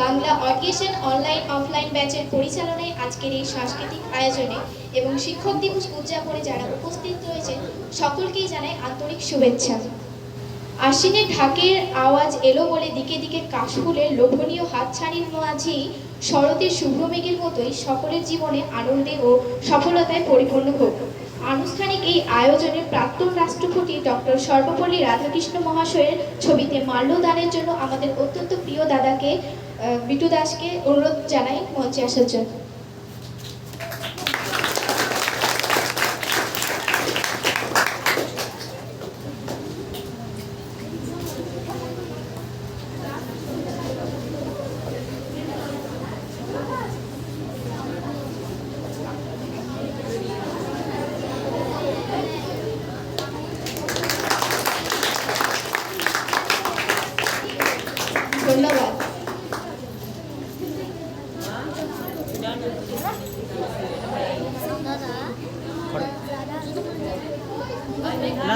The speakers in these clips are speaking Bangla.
বাংলা অর্গেশন অনলাইন অফলাইন ব্যাচের পরিচালনায় আজকের এই সাংস্কৃতিক আয়োজনে এবং শিক্ষক দিবস উদযাপনে যারা উপস্থিত রয়েছেন, সকলকেই জানাই আন্তরিক শুভেচ্ছা। আশ্বিনের ঢাকের আওয়াজ এলো বলে দিকে দিকে কাশফুলের লোভনীয় হাতছানির মাঝেই শরতের শুভ্র মেঘের মতোই সকলের জীবনে আনন্দে ও সফলতায় পরিপূর্ণ হোক। আনুষ্ঠানিক এই আয়োজনে প্রাক্তন রাষ্ট্রপতি ডক্টর সর্বপল্লী রাধাকৃষ্ণ মহাশয়ের ছবিতে মাল্যদানের জন্য আমাদের অত্যন্ত প্রিয় দাদাকে বিটু দাসকে অনুরোধ জানাই মঞ্চে আসার জন্য।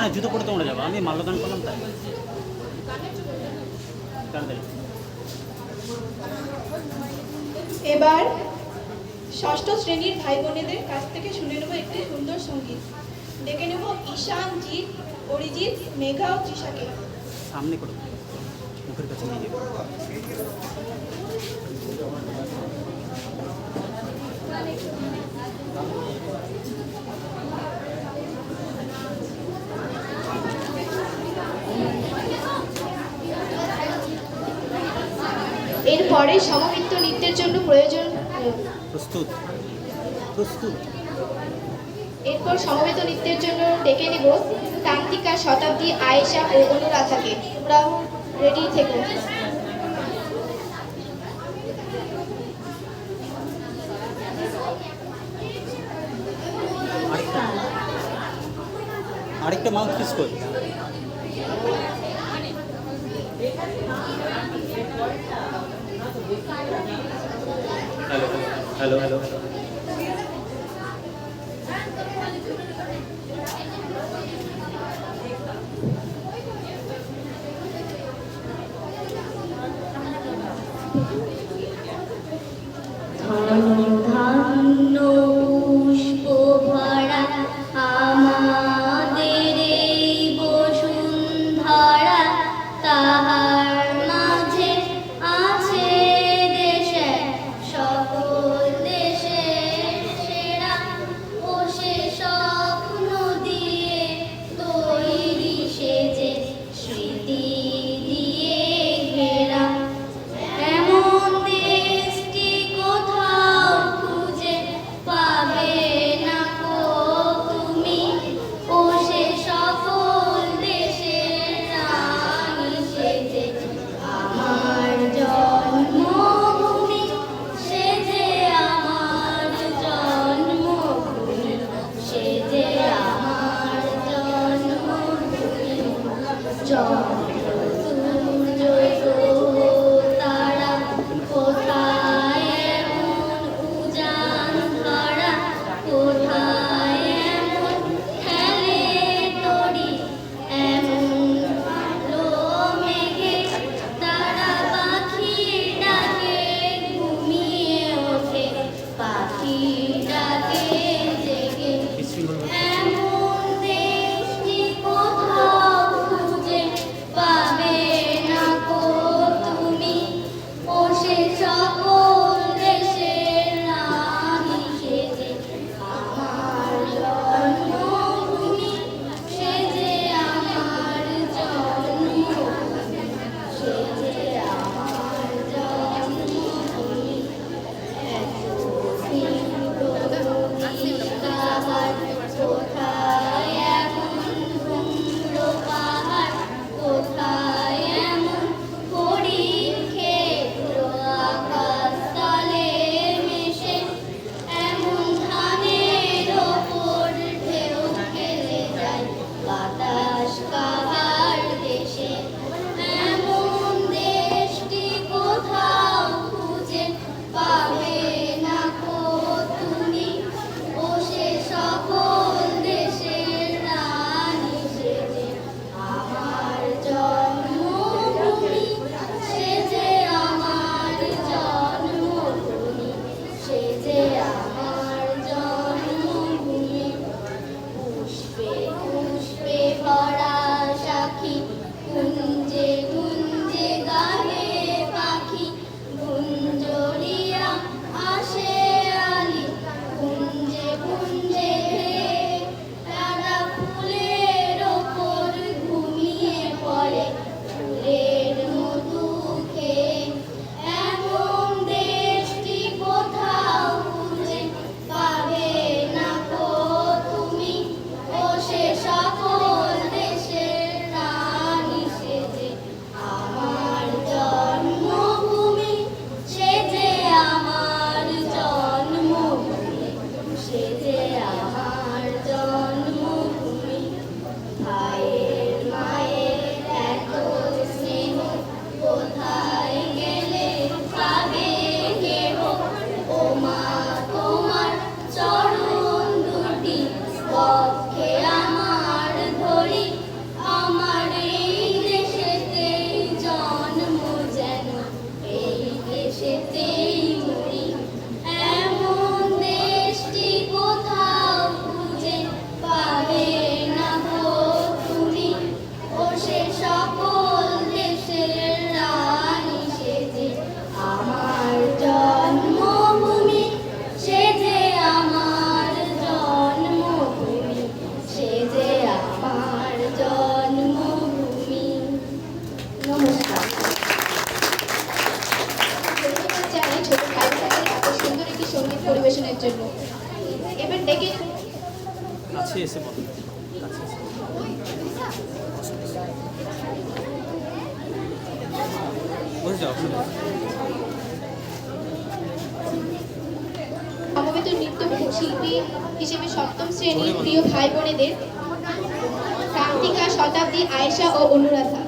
না জুতো পরে তোমরা যাব। আমি মাল্যদান করলাম তাই। এবার ষষ্ঠ শ্রেণির ভাই বোনেদের কাছ থেকে শুনে নেব একটি সুন্দর সংগীত। ডেকে নেব ঈশান জিৎ অরিজিৎ মেঘা ও তৃষাকে। সামনে করে। মুখের কাছে নিয়ে এরপরে সমবৃত্ত নৃত্যের জন্য প্রয়োজন প্রস্তুত। প্রস্তুত। এরপর সমবেত নৃত্যের জন্য ডেকে নেব তান্ত্রিকা শতাব্দী আয়েশা ও অনুরাধাকে। ওরা রেডি থেকে। আরেকটা মাউথ পিস কই Halo, halo. Halo. পরিবেশনের জন্য। এবার ডেকে কাছে এসে বলো। কাছে এসে বসে যাও সমবেত নৃত্য শিল্পী হিসেবে সপ্তম শ্রেণির প্রিয় ভাই বোনেদের প্রান্তিকা শতাব্দী আয়েশা ও অনুরাধা।